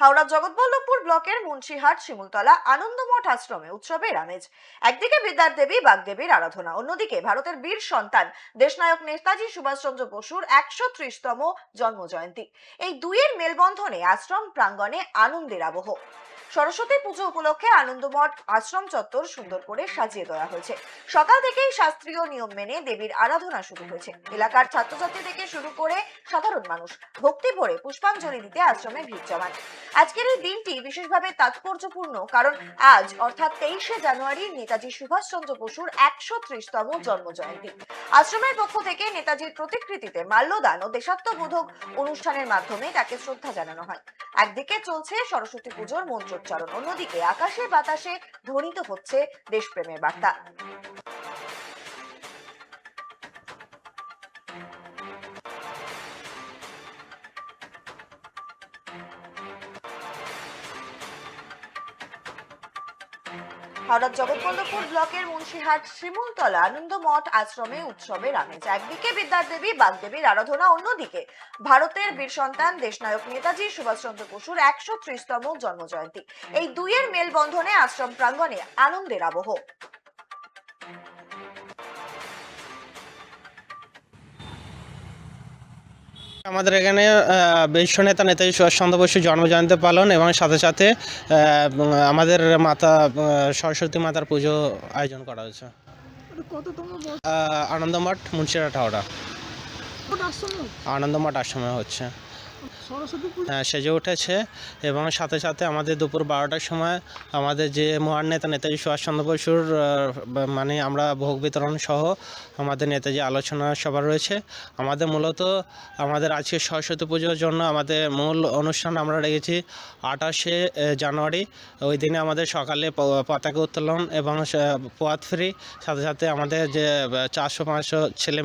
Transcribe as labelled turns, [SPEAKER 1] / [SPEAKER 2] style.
[SPEAKER 1] হাওড়া জগৎবল্লভপুর ব্লকের মুন্সিহাট শিমুলতলা আনন্দমঠ আশ্রমে উৎসবের আমেজ। একদিকে বিদ্যার দেবী, বাগদেবীর আরাধনা। অন্যদিকে ভারতের বীর সন্তান দেশনায়ক নেতাজি সুভাষচন্দ্র বসুর একশো ত্রিশতম জন্মজয়ন্তী। এই দুইয়ের মেলবন্ধনে আশ্রম প্রাঙ্গণে আনন্দের আবহ। সরস্বতী পুজো উপলক্ষে আনন্দমঠ আশ্রম চত্বর সুন্দর করে সাজিয়ে দেওয়া হয়েছে। সকাল থেকেই শাস্ত্রীয় নিয়ম মেনে দেবীর আরাধনা শুরু হয়েছে। এলাকার ছাত্রছাত্রী থেকে শুরু করে সাধারণ মানুষ ভক্তি ভরে পুষ্পাঞ্জলি দিতে আশ্রমে ভিড় জমান। আজকের এই দিনটি বিশেষভাবে তাৎপর্যপূর্ণ কারণ আজ, অর্থাৎ তেইশে জানুয়ারি, নেতাজি সুভাষচন্দ্র বসুর একশো ত্রিশতম জন্মজয়ন্তী। আশ্রমের পক্ষ থেকে নেতাজির প্রতিকৃতিতে মাল্যদান ও দেশাত্মবোধক অনুষ্ঠানের মাধ্যমে তাকে শ্রদ্ধা জানানো হয়। একদিকে চলছে সরস্বতী পুজোর মন্ত্রোচ্চারণ অন্যদিকে আকাশে বাতাসে ধ্বনিত হচ্ছে দেশপ্রেমের বার্তা। হাওড়ার জগৎবল্লভপুর ব্লকের মুন্সিহাট শিমুলতলা আনন্দমঠ আশ্রমে উৎসবের আমেজ একদিকে বিদ্যার দেবী বাগদেবীর আরাধনা অন্যদিকে। ভারতের বীর সন্তান, দেশনায়ক নেতাজি সুভাষচন্দ্র বসুর একশো ত্রিশতম জন্মজয়ন্তী। এই দুইয়ের মেলবন্ধনে আশ্রম প্রাঙ্গণে আনন্দের আবহ।
[SPEAKER 2] আমাদের এখানে বিশ্ব নেতা নেতাজি সুভাষচন্দ্র বসুর জন্মজয়ন্তী পালন এবং সাথে সাথে আমাদের মাতা সরস্বতী মাতার পুজো আয়োজন করা হয়েছে। আনন্দমঠ মুন্সিরা
[SPEAKER 3] ঠাওড়া
[SPEAKER 2] আনন্দমঠ আশ্রমে হচ্ছে। সেজে উঠেছে এবং সাথে সাথে আমাদের দুপুর বারোটার সময় আমাদের যে মহান নেতা নেতাজি সুভাষচন্দ্র বসুর মানে আমরা ভোগ বিতরণ সহ আমাদের নেতাজি আলোচনা সভা রয়েছে। আমাদের মূলত আমাদের আজকে সরস্বতী পুজোর জন্য আমাদের মূল অনুষ্ঠান আমরা রেখেছি আঠাশে জানুয়ারি। ওই দিনে আমাদের সকালে পতাকা উত্তোলন এবং পথ ফ্রি। সাথে সাথে আমাদের যে চারশো, পাঁচশো ছেলে